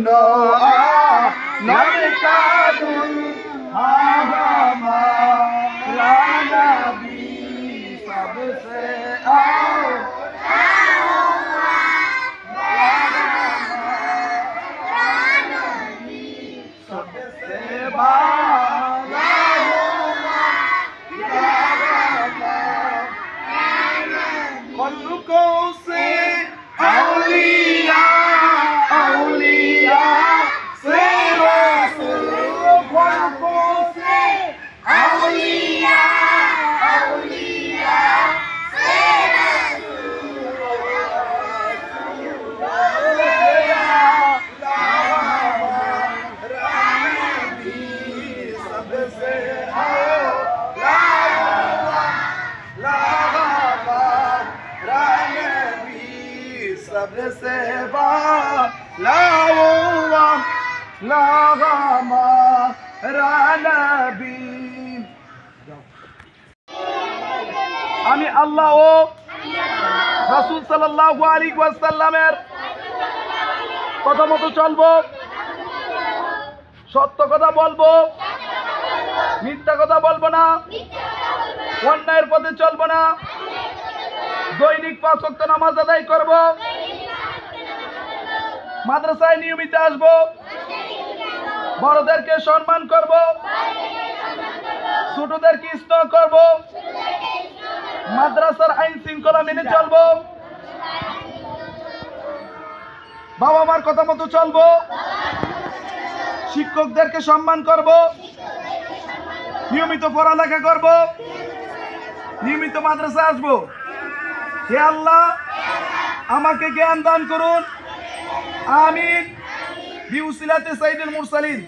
no narikadun harama la nabi sabse aao Quando com सबसे लावा लावा রানবী আমি আল্লাহ ও রাসূল সাল্লাল্লাহু আলাইহি ওয়াসাল্লামের কথা মতো চলবো সত্য কথা বলবো মিথ্যা কথা বলবো না অন্যায়ের পথে চলবো না দৈনিক পাঁচ ওয়াক্ত নামাজ আদায় করব মাদ্রাসায় নিয়মিত আসব। বড়দেরকে সম্মান করব। ছোটদেরকে স্নেহ করব। মাদ্রাসার আইন শৃঙ্খলা মেনে চলবো। বাবা মার কথা মতো চলবো। শিক্ষকদেরকে সম্মান করব। নিয়মিত পড়ালেখা করব। নিয়মিত মাদ্রাসা আসব। হে আল্লাহ, আমাকে জ্ঞান দান করুন। আমিন। বিউসিলাতে সাইদুল মুরসালিন।